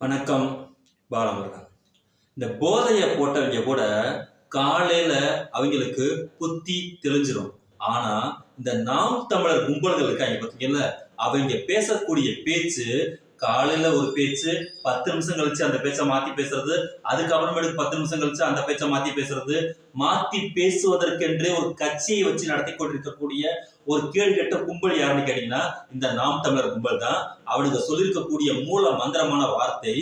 வணக்கம் பாலமுருகன். இந்த போதையை போட்டவங்க கூட காலையில அவங்களுக்கு புத்தி தெளிஞ்சிடும் ஆனா இந்த நாம் தமிழர் கும்பல்கள் இருக்காங்க பார்த்தீங்கல்ல அவங்க பேசக்கூடிய பேச்சு காலையில ஒரு பேச்சு பத்து நிமிஷம் கழிச்சு அந்த பேச்சை மாத்தி பேசுறது அதுக்கப்புறமேட்டுக்கு பத்து நிமிஷம் கழிச்சு அந்த பேச்சை மாத்தி பேசுறது மாத்தி பேசுவதற்கென்றே ஒரு கட்சியை வச்சு நடத்தி கொண்டிருக்கக்கூடிய ஒரு கேள்வி கெட்ட கும்பல் யாருன்னு கேட்டீங்கன்னா இந்த நாம் தமிழர் கும்பல் தான். அவனுங்க சொல்லியிருக்கக்கூடிய மூல மந்திரமான வார்த்தை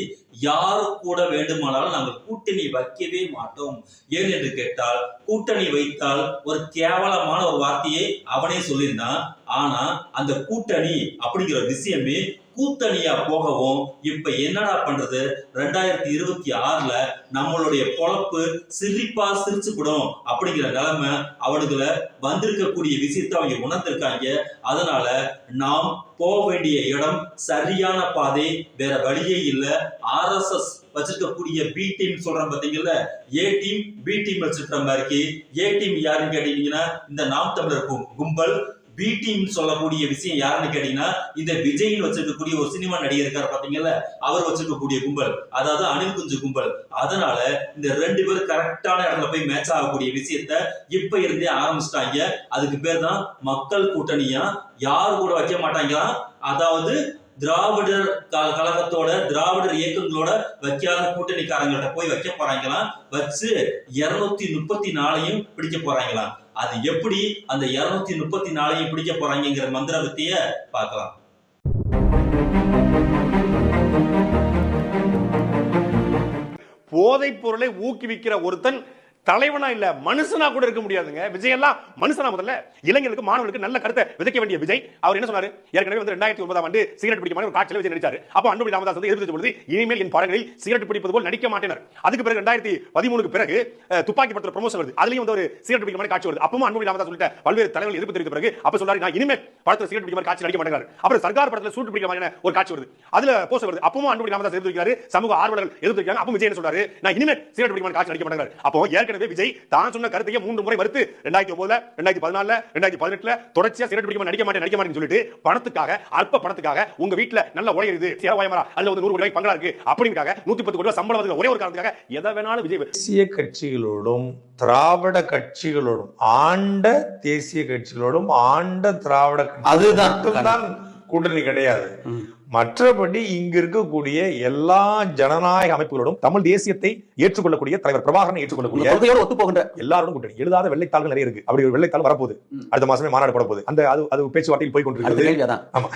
யாரு கூட வேண்டுமானாலும் நாங்கள் கூட்டணி வைக்கவே மாட்டோம். ஏன் என்று கேட்டால் கூட்டணி வைத்தால் ஒரு கேவலமான ஒரு வார்த்தையை அவனே சொல்லியிருந்தான். ஆனா அந்த கூட்டணி அப்படிங்கிற விஷயமே கூத்தணியா போகவும் இப்ப என்னடா பண்றது? ரெண்டாயிரத்தி இருபத்தி ஆறுல நம்மளுடைய பொழப்பு சிரிப்பா சிரிச்சுப்படும் அப்படிங்கிற நிலைமை அவனுக்குல வந்திருக்கக்கூடிய விஷயத்தை அவங்க உணர்ந்திருக்காங்க. அதனால நாம் போக வேண்டிய இடம் சரியான பாதை வேற வழியே இல்லை. ஆர்எஸ்எஸ் வச்சிருக்கக்கூடிய பி டீம் சொல்றேன் பாத்தீங்கல்ல? ஏ டீம் பி டீம் வச்சிருக்கிற மாதிரி ஏ டீம் யாருன்னு கேட்டீங்கன்னா இந்த நாம் தமிழர் கும்பல் பி டீம் சொல்லக்கூடிய விஷயம் யாருன்னு கேட்டீங்கன்னா இந்த விஜய்னு வச்சிருக்கக்கூடிய ஒரு சினிமா நடிகர் இருக்காரு பாத்தீங்கல்ல அவர் வச்சிருக்கக்கூடிய கும்பல் அதாவது அணில் குஞ்சு கும்பல். அதனால இந்த ரெண்டு பேரும் கரெக்டான இடத்துல போய் மேட்ச் ஆகக்கூடிய விஷயத்த இப்ப இருந்தே ஆரம்பிச்சிட்டாங்க. அதுக்கு பேர் தான் மக்கள் கூட்டணியா? யார் கூட வைக்க மாட்டாங்களாம் அதாவது திராவிடர் க- கழகத்தோட திராவிடர் இயக்கங்களோட வைக்காத கூட்டணிக்காரங்கள்ட்ட போய் வைக்க போறாங்களாம் வச்சு இருநூத்தி முப்பத்தி நாலையும் பிடிக்க போறாங்களாம் அது எப்படி அந்த இருநூத்தி முப்பத்தி நாலையும் பிடிக்க போறாங்கங்கிற மந்திர வித்திய பார்க்கலாம். போதைப் பொருளை ஊக்குவிக்கிற ஒருத்தன் தலைவனா இல்ல மனுஷனா கூட இருக்க முடியாதுங்க. விஜய் எல்லாம் மனுஷனா முதல்ல. இளைஞர்களுக்கு மாணவர்களுக்கு நல்ல கருத்தை விதைக்க வேண்டிய விஜய். அவர் என்ன சொன்னாரு? ஏற்கனவே வந்து ரெண்டாயிரத்தி ஒன்பதாம் ஆண்டு சிகரெட் பிடிக்க மாதிரி காட்சியில் விஜய் நடிச்சாரு. அப்போ அன்புமணி ராமதாஸ் வந்து எதிர்த்து பொழுது இனிமேல் என் படங்களில் சிகரெட் பிடிப்பது போல் நடிக்க மாட்டேனர். அதுக்கு பிறகு ரெண்டாயிரத்தி பதிமூணுக்கு பிறகு துப்பாக்கி படத்தில் ப்ரொமோஷன் வருது. அதுலயும் வந்து ஒரு சிகரெட் பிடிக்க மாதிரி காட்சி வருது. அப்பவும் அன்புமணி ராமதாஸ் சொல்லிட்ட பல்வேறு தலைவர்கள் எதிர்ப்பு தெரிவித்த பிறகு அப்ப சொல்றாரு நான் இனிமேல் படத்தில் சிகரெட் பிடிக்க மாதிரி காட்சி நடிக்க மாட்டேங்கிறார் அப்புறம் சர்க்கார் படத்தில் சூட்டு பிடிக்க மாதிரியான ஒரு காட்சி வருது. அதுல போஸ்ட் வருது. அப்பவும் அன்புமணி ராமதாஸ் எதிர்த்து சமூக ஆர்வலர்கள் எதிர்த்து வைக்கிறாங்க விஜய் என்ன சொல்றாரு நான் இனிமேல் சிகரெட் பிடிக்க மாதிரி காட்சி நடிக்க மாட்டேங்கிறார் அப்போ ஏற்கனவே விஜய் தான் சொன்ன கருத்தையே மூன்று முறை மறுத்து ரெண்டாயிரத்தி ஒன்பதுல ரெண்டாயிரத்தி பதினாலுல ரெண்டாயிரத்தி பதினெட்டுல தொடர்ச்சியா சிகரெட் நடிக்க மாட்டேன் நடிக்க மாட்டேன்னு சொல்லிட்டு பணத்துக்காக அல்ப பணத்துக்காக உங்க வீட்டுல நல்ல உழையுது. சேவாயமரா அதுல வந்து நூறு கோடி ரூபாய் பங்களா இருக்கு. அப்படிங்காக நூத்தி பத்து கோடி சம்பளம் வருது ஒரே ஒரு காரணத்துக்காக எதை வேணாலும் விஜய் தேசிய கட்சிகளோடும் திராவிட கட்சிகளோடும் ஆண்ட தேசிய கட்சிகளோடும் ஆண்ட திராவிட அதுதான். கூட்டணி கிடையாது. மற்றபடி இங்க இருக்கக்கூடிய எல்லா ஜனநாயக அமைப்புகளோடும் தமிழ் தேசியத்தை ஏற்றுக்கொள்ளக்கூடிய தலைவர் பிரபாகரனை ஏற்றுக்கொள்ளக்கூடிய கொள்கையோட ஒத்து போகின்ற எல்லாரோடும் கூட்டணி. எழுதாத வெள்ளைத்தாள்கள் நிறைய இருக்கு. அப்படி ஒரு வெள்ளைத்தாள் வரப்போகுது. அடுத்த மாசமே மாநாடு போட போகுது. அந்த அது அது பேச்சுவார்த்தையில் போய் கொண்டிருக்கிறது. ஆமா.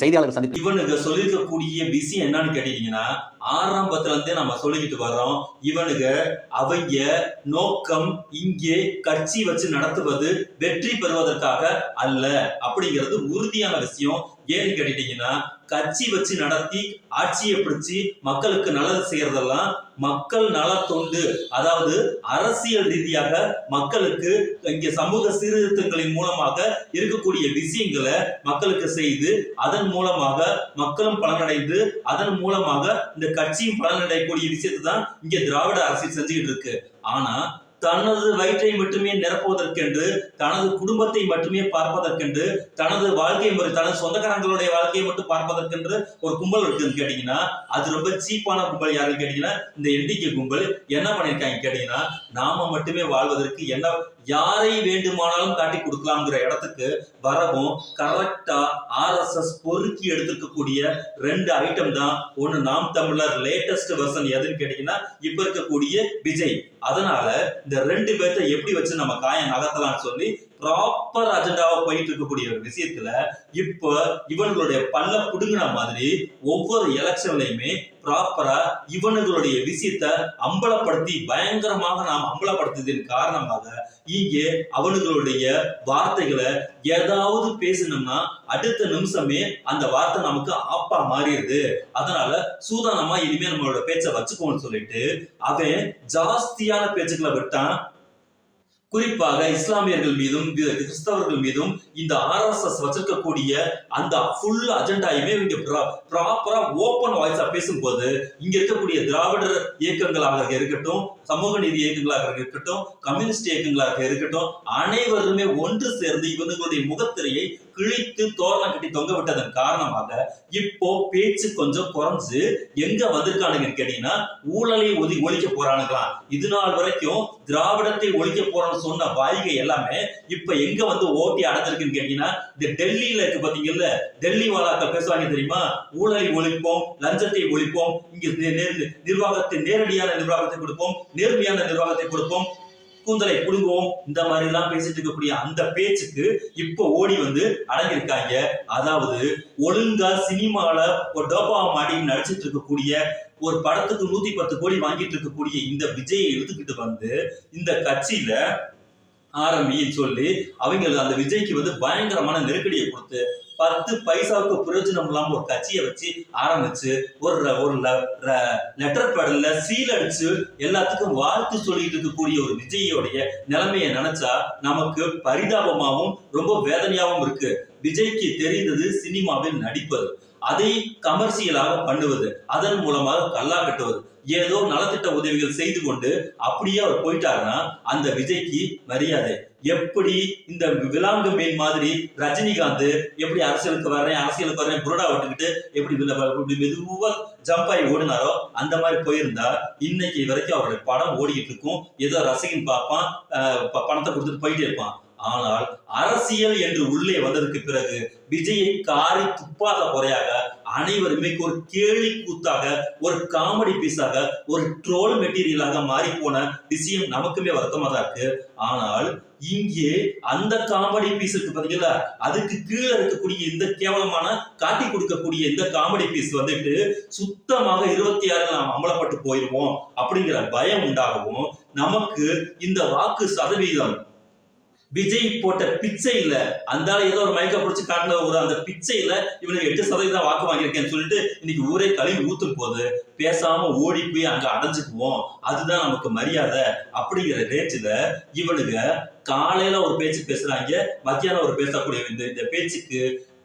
செய்தியாளர்கள் சந்திப்பு இவனுக்கு சொல்லியிருக்கக்கூடிய விஷயம் என்னன்னு கேட்டீங்கன்னா ஆரம்பத்துல இருந்தே நம்ம சொல்லிக்கிட்டு வர்றோம். இவனுங்க அவங்க நோக்கம் இங்கே கட்சி வச்சு நடத்துவது வெற்றி பெறுவதற்காக அல்ல அப்படிங்கிறது உறுதியான விஷயம். ஏன்னு கேட்டீங்கன்னா கட்சி வச்சு நடத்தி ஆட்சியை பிடிச்சி மக்களுக்கு நல்லது செய்யறதெல்லாம் மக்கள் நல தொண்டு அதாவது அரசியல் ரீதியாக மக்களுக்கு இங்க சமூக சீர்திருத்தங்களின் மூலமாக இருக்கக்கூடிய விஷயங்களை மக்களுக்கு செய்து அதன் மூலமாக மக்களும் பலனடைந்து அதன் மூலமாக இந்த கட்சியும் பலனடையக்கூடிய விஷயத்தை தான் இங்க திராவிட அரசியல் செஞ்சுக்கிட்டு இருக்கு. ஆனா தனது வயிற்றை மட்டுமே நிரப்புவதற்கென்று தனது குடும்பத்தை மட்டுமே பார்ப்பதற்கென்று தனது வாழ்க்கை முறை தனது சொந்தக்காரங்களுடைய வாழ்க்கையை மட்டும் பார்ப்பதற்கென்று ஒரு கும்பல் இருக்குன்னு கேட்டீங்கன்னா அது ரொம்ப சீப்பான கும்பல் யாருன்னு கேட்டீங்கன்னா இந்த எண்டிகை கும்பல். என்ன பண்ணியிருக்காங்க கேட்டீங்கன்னா நாம மட்டுமே வாழ்வதற்கு என்ன யாரை வேண்டுமானாலும் காட்டி கொடுக்கலாம்ங்கிற இடத்துக்கு வரவும் கரெக்டா ஆர்எஸ்எஸ் பொறுக்கி எடுத்துக்கக்கூடிய ரெண்டு ஐட்டம் தான். ஒன்னு நாம் தமிழர் லேட்டஸ்ட் வெர்ஷன் எதுன்னு கேட்டீங்கன்னா இப்ப இருக்கக்கூடிய விஜய். அதனால இந்த ரெண்டு பேர்த்த எப்படி வச்சு நம்ம காயம் நகர்த்தலாம்னு சொல்லி ப்ராப்பர் அஜெண்டாவை போயிட்டு இருக்கக்கூடிய ஒரு விஷயத்துல இப்ப இவனுங்களுடைய பல்ல புடுங்கின மாதிரி ஒவ்வொரு எலெக்ஷன்லயுமே ப்ராப்பரா இவனுங்களுடைய விஷயத்த அம்பலப்படுத்தி பயங்கரமாக நாம் அம்பலப்படுத்தியதன் காரணமாக இங்கே அவனுங்களுடைய வார்த்தைகளை ஏதாவது பேசினோம்னா அடுத்த நிமிஷமே அந்த வார்த்தை நமக்கு ஆப்பா மாறிடுது. அதனால சூதானமா இனிமே நம்மளோட பேச்சை வச்சுக்கோன்னு சொல்லிட்டு அவன் ஜாஸ்தியான பேச்சுக்களை விட்டான் குறிப்பாக இஸ்லாமியர்கள் மீதும் கிறிஸ்தவர்கள் மீதும் இந்த ஆர்எஸ்எஸ் வச்சிருக்கக்கூடிய அந்த ஃபுல் அஜெண்டாயுமே இங்க ப்ராப்பரா ஓப்பன் வாய்ஸா பேசும்போது இங்க இருக்கக்கூடிய திராவிடர் இயக்கங்களாக இருக்கட்டும் சமூக நீதி இயக்கங்களாக இருக்கட்டும் கம்யூனிஸ்ட் இயக்கங்களாக இருக்கட்டும் அனைவருமே ஒன்று சேர்ந்து இவங்களுடைய முகத்திரையை கிழித்து தோரணம் கட்டி தொங்க விட்டதன் காரணமாக இப்போ பேச்சு கொஞ்சம் குறைஞ்சு எங்க வந்திருக்கானுங்க கேட்டீங்கன்னா ஊழலை ஒதி ஒழிக்க போறானுங்களாம். இது நாள் வரைக்கும் திராவிடத்தை ஒழிக்க போறோம்னு சொன்ன வாய்கை எல்லாமே இப்ப எங்க வந்து ஓட்டி அடைஞ்சிருக்குன்னு கேட்டீங்கன்னா இந்த டெல்லியில இருக்கு பாத்தீங்கல்ல டெல்லி வாலாக்கள் பேசுவாங்க தெரியுமா? ஊழலை ஒழிப்போம் லஞ்சத்தை ஒழிப்போம் இங்க நிர்வாகத்தை நேரடியான நிர்வாகத்தை கொடுப்போம் நேர்மையான நிர்வாகத்தை கொடுப்போம் கூந்தலை புடுங்குவோம். இந்த மாதிரி எல்லாம் பேசிட்டு இருக்கக்கூடிய அந்த பேச்சுக்கு இப்போ ஓடி வந்து அடங்கியிருக்காங்க. அதாவது ஒழுங்கா சினிமால ஒரு டோபா மாடி நடிச்சிட்டு இருக்கக்கூடிய ஒரு படத்துக்கு நூத்தி பத்து கோடி வாங்கிட்டு இருக்கக்கூடிய இந்த விஜயை இழுத்துக்கிட்டு வந்து இந்த கட்சியில ஆரம்பின்னு சொல்லி அவங்க அந்த விஜய்க்கு வந்து பயங்கரமான நெருக்கடியை கொடுத்து பத்து பைசாவுக்கு பிரயோஜனம் இல்லாம ஒரு கட்சியை வச்சு ஆரம்பிச்சு ஒரு ஒரு லெட்டர் பேடல்ல சீல் அடிச்சு எல்லாத்துக்கும் வாழ்த்து சொல்லிட்டு இருக்கக்கூடிய ஒரு விஜயோடைய நிலைமையை நினைச்சா நமக்கு பரிதாபமாகவும் ரொம்ப வேதனையாகவும் இருக்கு. விஜய்க்கு தெரிந்தது சினிமாவில் நடிப்பது. அதை கமர்ஷியலாக பண்ணுவது. அதன் மூலமாக கல்லா கட்டுவது. ஏதோ நலத்திட்ட உதவிகள் செய்து கொண்டு அப்படியே அவர் போயிட்டாருன்னா அந்த விஜய்க்கு மரியாதை. எப்படி இந்த விலாங்கு மீன் மாதிரி ரஜினிகாந்த் எப்படி அரசியலுக்கு வர்றேன் அரசியலுக்கு வர்றேன் புரடா விட்டுக்கிட்டு எப்படி வில- இப்படி ஜம்ப் ஆகி ஓடினாரோ அந்த மாதிரி போயிருந்தா இன்னைக்கு வரைக்கும் அவருடைய படம் ஓடிக்கிட்டு இருக்கும். ஏதோ ரசிகன் பார்ப்பான் பணத்தை கொடுத்துட்டு போயிட்டே இருப்பான். ஆனால் அரசியல் என்று உள்ளே வந்ததுக்கு பிறகு விஜயை காரி துப்பாத குறையாக அனைவருமே ஒரு கேலி கூத்தாக ஒரு காமெடி பீஸாக ஒரு ட்ரோல் மெட்டீரியலாக மாறி போன விஷயம் நமக்குமே வருத்தமா தான் இருக்கு. ஆனால் இங்கே அந்த காமெடி பீஸ் இருக்கு பாத்தீங்களா? அதுக்கு கீழே இருக்கக்கூடிய இந்த கேவலமான காட்டி கொடுக்கக்கூடிய இந்த காமெடி பீஸ் வந்துட்டு சுத்தமாக இருபத்தி ஆறு நாம் அமலப்பட்டு போயிருவோம் அப்படிங்கிற பயம் உண்டாகவும் நமக்கு இந்த வாக்கு சதவீதம் விஜய் போட்ட பிச்சையில அந்த ஏதோ ஒரு மயக்க பிடிச்சி காட்டின ஒரு அந்த பிச்சையில இவனுக்கு எட்டு சதவீதம் வாக்கு வாங்கியிருக்கேன்னு சொல்லிட்டு இன்னைக்கு ஊரே கழுவி ஊத்தும் போது பேசாம ஓடி போய் அங்க அடைஞ்சுக்குவோம். அதுதான் நமக்கு மரியாதை அப்படிங்கிற ரேஞ்சில இவனுங்க காலையில ஒரு பேச்சு பேசுறாங்க மத்தியானம் ஒரு பேசக்கூடிய இந்த இந்த பேச்சுக்கு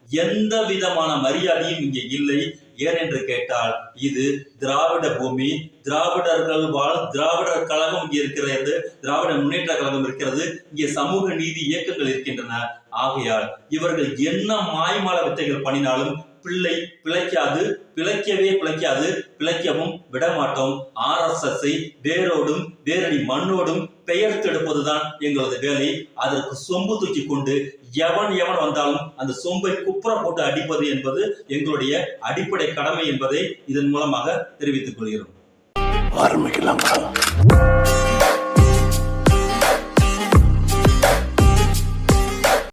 எந்த விதமான மரியாதையும் இங்கே இல்லை. ஏனென்று கேட்டால் இது திராவிட பூமி திராவிடர்கள் வாழ் திராவிடர் கழகம் இங்கே இருக்கிறது திராவிட முன்னேற்ற கழகம் இருக்கிறது. இங்கே சமூக நீதி இயக்கங்கள் இருக்கின்றன. ஆகையால் இவர்கள் என்ன மாய்மால வித்தைகள் பண்ணினாலும் பிள்ளை பிழைக்காது பிழைக்கவே பிழைக்காது பிழைக்கவும் விடமாட்டோம். ஆர்எஸ்எஸ் ஐ வேரோடும் வேரடி மண்ணோடும் பெயர்த்தெடுப்பதுதான் எங்களது வேலை. அதற்கு சொம்பு தூக்கி கொண்டு எவன் எவன் வந்தாலும் அந்த சொம்பை குப்புற போட்டு அடிப்பது என்பது எங்களுடைய அடிப்படை கடமை என்பதை இதன் மூலமாக தெரிவித்துக் கொள்கிறோம். ஆரம்பிக்கலாம்.